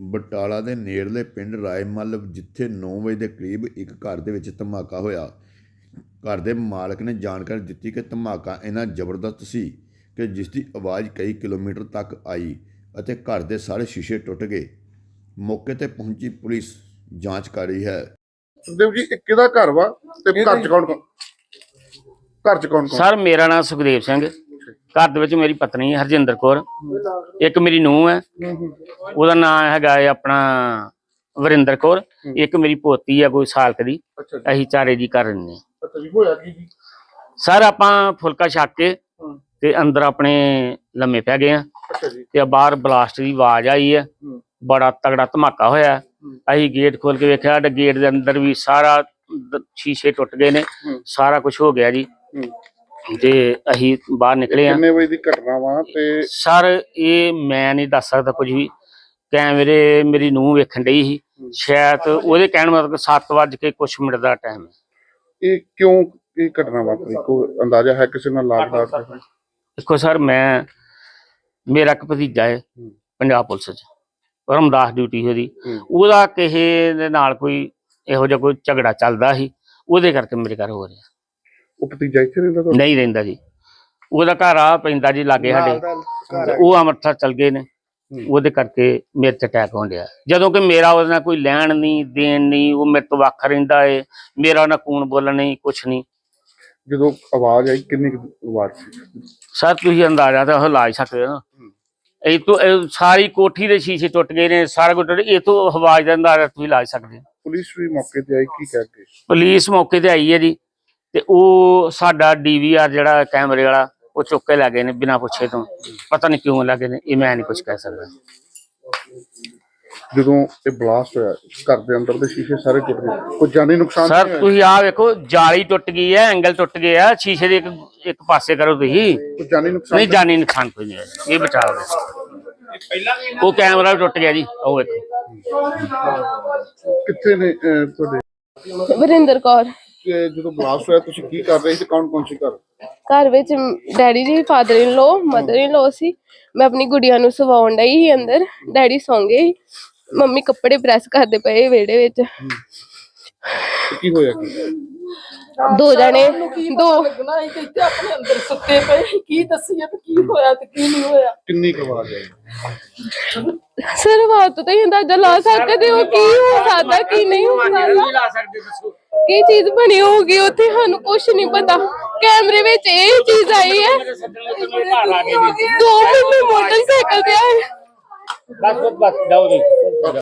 ਬਟਾਲਾ ਦੇ ਨੇੜਲੇ ਪਿੰਡ ਰਾਏਮੱਲ ਜਿੱਥੇ 9 ਵਜੇ ਦੇ ਕਰੀਬ ਇੱਕ ਘਰ ਦੇ ਵਿੱਚ ਧਮਾਕਾ ਹੋਇਆ। ਘਰ ਦੇ ਮਾਲਕ ਨੇ ਜਾਣਕਾਰੀ ਦਿੱਤੀ ਕਿ ਧਮਾਕਾ ਇੰਨਾ ਜ਼ਬਰਦਸਤ ਸੀ ਕਿ ਜਿਸ ਦੀ ਆਵਾਜ਼ ਕਈ ਕਿਲੋਮੀਟਰ ਤੱਕ ਆਈ ਅਤੇ ਘਰ ਦੇ ਸਾਰੇ ਸ਼ੀਸ਼ੇ ਟੁੱਟ ਗਏ। ਮੌਕੇ ਤੇ ਪਹੁੰਚੀ ਪੁਲਿਸ ਜਾਂਚ ਕਰ ਰਹੀ ਹੈ। ਸੁਖਦੇਵ ਜੀ ਇਹ ਕਿਹਦਾ ਘਰ ਵਾ ਤੇ ਘਰ ਚ ਕੌਣ ਕੌਣ? ਘਰ ਚ ਕੌਣ ਕੌਣ? ਸਰ ਮੇਰਾ ਨਾਮ ਸੁਖਦੇਵ ਸਿੰਘ। ਘਰ ਦੇ ਵਿੱਚ ਮੇਰੀ ਪਤਨੀ ਹਰਜਿੰਦਰ ਕੌਰ ਇੱਕ ਮੇਰੀ ਨੂੰਹ ਹੈ। ਉਹਦਾ ਨਾਮ ਹੈਗਾ ਹੈ ਆਪਣਾ ਵਰਿੰਦਰ ਕੌਰ ਇੱਕ ਮੇਰੀ ਪੋਤੀ ਹੈ ਕੋਈ ਸਾਲ ਕੁ ਦੀ ਅਸੀਂ ਚਾਰੇ ਜੀ ਕਰ ਰਹੇ ਜੀ ਸਰ ਆਪਾਂ ਫੁਲਕਾ ਛੱਕ ਕੇ। ਤੇ ਅੰਦਰ ਆਪਣੇ ਲੰਮੇ ਪੈ ਗਏ ਆ ਤੇ ਬਾਹਰ ਬਲਾਸਟ ਦੀ ਆਵਾਜ਼ ਆਈ ਹੈ। ਬੜਾ ਤਗੜਾ ਧਮਾਕਾ ਹੋਇਆ। ਅਸੀਂ ਗੇਟ ਖੋਲ ਕੇ ਵੇਖਿਆ ਸਾਡੇ ਗੇਟ ਦੇ ਅੰਦਰ ਵੀ ਸਾਰਾ ਸ਼ੀਸ਼ੇ ਟੁੱਟ ਗਏ ਨੇ। ਸਾਰਾ ਕੁਝ ਹੋ ਗਿਆ ਜੀ। ਤੇ ਅਸੀਂ ਬਾਹਰ ਨਿਕਲੇ ਆ ਕਿੰਨੇ ਵਜੇ ਦੀ ਘਟਨਾ ਵਾ ਤੇ ਸਰ ਇਹ ਮੈਂ ਨਹੀਂ ਦੱਸ ਸਕਦਾ ਕੁਝ ਵੀ। ਕੈਮਰੇ ਮੇਰੀ ਨੂੰਹ ਵੇਖਣ ਡਈ ਸੀ। ਸ਼ਾਇਦ ਉਹਦੇ ਕਹਿਣ ਮਤਲਬ 7 ਵਜੇ ਕੇ ਕੁਝ ਮਿੰਟ ਦਾ ਟਾਈਮ ਹੈ। ਇਹ ਕਿਉਂ ਇਹ ਘਟਨਾ ਵਾਪਰੀ? ਕੋਈ ਅੰਦਾਜ਼ਾ ਹੈ ਕਿਸੇ ਨਾਲ ਲਾਗਦਾਰ ਦੇਖੋ ਸਰ ਮੈਂ ਮੇਰਾ ਇੱਕ ਭਤੀਜਾ ਹੈ। ਪੰਜਾਬ ਪੁਲਿਸ 'ਚ। ਰਮਦਾਸ ਡਿਊਟੀ ਉਹਦੀ। ਹੂੰ। ਉਹਦਾ ਕਿਸੇ ਦੇ ਨਾਲ ਕੋਈ ਇਹੋ ਜਿਹਾ ਕੋਈ ਝਗੜਾ ਚੱਲਦਾ ਸੀ। ਉਹਦੇ ਕਰਕੇ ਮੇਰੇ ਘਰ ਹੋ ਰਿਹਾ। ਉਹ ਭਤੀਜਾ ਇੱਥੇ ਰਹਿੰਦਾ ਤੁਹਾਡਾ? ਨਹੀਂ ਰਹਿੰਦਾ ਜੀ। ਉਹਦਾ ਘਰ ਆ ਪੈਂਦਾ ਜੀ ਲਾਗੇ ਸਾਡੇ। ਤੇ ਉਹ ਅੰਮ੍ਰਿਤਸਰ ਚਲ ਗਏ ਨੇ। ਉਹਦੇ ਕਰਕੇ ਮੇਰੇ ਤੇ ਅਟੈਕ ਹੋਣ ਡਿਆ। ਜਦੋਂ ਕਿ ਮੇਰਾ ਉਹਦੇ ਨਾਲ ਕੋਈ ਲੈਣ ਨਹੀਂ ਦੇਣ ਨਹੀਂ ਉਹ ਮੇਰੇ ਤੋਂ ਵੱਖ ਰਹਿੰਦਾ ਏ। ਮੇਰਾ ਉਹਨਾਂ ਕੂਣ ਬੋਲਣ ਨਹੀਂ ਕੁਛ ਨਹੀਂ। ਜਦੋਂ ਆਵਾਜ਼ ਆਈ ਕਿੰਨੀ ਕੁ ਆਵਾਜ਼ ਸੀ? ਸਰ ਤੁਸੀਂ ਅੰਦਾਜ਼ਾ ਤਾਂ ਉਹ ਲਾ ਹੀ ਸਕਦੇ ਹੋ ਨਾ। ਇਹ ਤੋਂ ਇਹ ਸਾਰੀ ਕੋਠੀ ਦੇ ਸ਼ੀਸ਼ੇ ਟੁੱਟ ਗਏ ਨੇ ਸਾਰਾ ਕੁਝ ਟੁੱਟ ਇਹ ਤੋਂ ਆਵਾਜ਼ ਦਾ ਅੰਦਾਜ਼ਾ ਤੁਸੀਂ ਲਾ ਹੀ ਸਕਦੇ ਹੋ। ਪੁਲਿਸ ਵੀ ਮੌਕੇ ਤੇ ਆਈ ਕੀ ਕਹਿ ਕੇ? ਪੁਲਿਸ ਮੌਕੇ ਤੇ ਆਈ ਹੈ ਜੀ। ਤੇ ਉਹ ਸਾਡਾ ਡੀਵੀਆਰ ਜਿਹੜਾ ਕੈਮਰੇ ਵਾਲਾ ਉਹ ਚੁੱਕ ਕੇ ਲੈ ਗਏ ਨੇ ਬਿਨਾਂ ਪੁੱਛੇ ਤੋਂ। ਪਤਾ ਨਹੀਂ ਕਿਉਂ ਲੱਗੇ ਨੇ ਇਹ ਮੈਂ ਨਹੀਂ ਕੁਝ ਕਹਿ ਸਕਦਾ। ਜਦੋਂ ਇਹ ਬਲਾਸਟ ਹੋਇਆ ਘਰ ਦੇ ਅੰਦਰ ਦੇ ਸ਼ੀਸ਼ੇ ਸਾਰੇ ਟੁੱਟ ਗਏ। ਕੋਈ ਜਾਨੀ ਨੁਕਸਾਨ ਸਰ ਤੁਸੀਂ ਆਹ ਵੇਖੋ ਜਾਲੀ ਟੁੱਟ ਗਈ ਹੈ ਐਂਗਲ ਟੁੱਟ ਗਿਆ ਸ਼ੀਸ਼ੇ ਦੇ ਇੱਕ ਇੱਕ ਪਾਸੇ ਕਰੋ ਤੁਸੀਂ। ਕੋਈ ਜਾਨੀ ਨੁਕਸਾਨ ਨਹੀਂ ਜਾਨੀ ਨੁਕਸਾਨ ਕੋਈ ਨਹੀਂ ਹੋਇਆ। ਇਹ ਬਚਾਓ ਉਹ ਕੈਮਰਾ ਵੀ ਟੁੱਟ ਗਿਆ ਜੀ ਉਹ ਵੇਖੋ। ਕਿੱਥੇ ਨੇ ਅਹ, ਤੁਹਾਡੇ? ਵਰਿੰਦਰ ਕੌਰ। ਜਦੋਂ ਬਲਾਸਟ ਹੋਇਆ ਤੁਸੀਂ ਕੀ ਕਰ ਰਹੇ ਸੀ? ਕੌਣ ਕੌਣ ਸੀ ਘਰ? ਘਰ ਵਿੱਚ ਡੈਡੀ ਜੀ father in low mother in ਲੋ ਸੀ। ਮੈਂ ਆਪਣੀ ਗੁੜੀਆ ਨੂੰ ਸਵਾਉਣ ਡਈ ਸੀ ਅੰਦਰ। ਡੈਡੀ ਸੌਂ ਗਏ। ਮੰਮੀ ਕੱਪੜੇ ਪ੍ਰੈਸ ਕਰਦੇ ਪਏ ਵਿਹੜੇ ਵਿੱਚ। ਤੇ ਕੀ ਹੋਇਆ? ਕੀ ਦੋ ਜਣੇ ਦੋ ਲੱਗਣਾ ਇੱਥੇ ਆਪਣੇ ਅੰਦਰ ਸੁੱਤੇ ਪਏ। ਕੀ ਦੱਸੀਏ ਤੇ ਕੀ ਹੋਇਆ ਤੇ ਕੀ ਨਹੀਂ ਹੋਇਆ? ਕਿੰਨੀ ਕੁ ਆਵਾਜ਼ ਆਈ? ਸਰ ਬਾਤ ਤੋਂ ਤਾਂ ਹੀ ਅੰਦਾਜ਼ਾ ਲਾ ਸਕਦੇ ਹੋ ਕੀ ਹੋ ਸਕਦਾ ਕੀ ਨਹੀਂ ਹੋ ਸਕਦਾ? ਲਾ ਸਕਦੇ ਦੱਸੋ। ਕੀ ਚੀਜ਼ ਬਣੀ ਹੋਊਗੀ ਉੱਥੇ ਸਾਨੂੰ ਕੁਝ ਨਹੀਂ ਪਤਾ। ਕੈਮਰੇ ਵਿੱਚ ਇਹ ਚੀਜ਼ ਆਈ ਹੈ। ਦੋ ਮਿੰਟ ਮੋਟਰਸਾਈਕਲ ਤੇ ਆਏ। ਬਸ ਬਸ ਜਾਓ ਜੀ।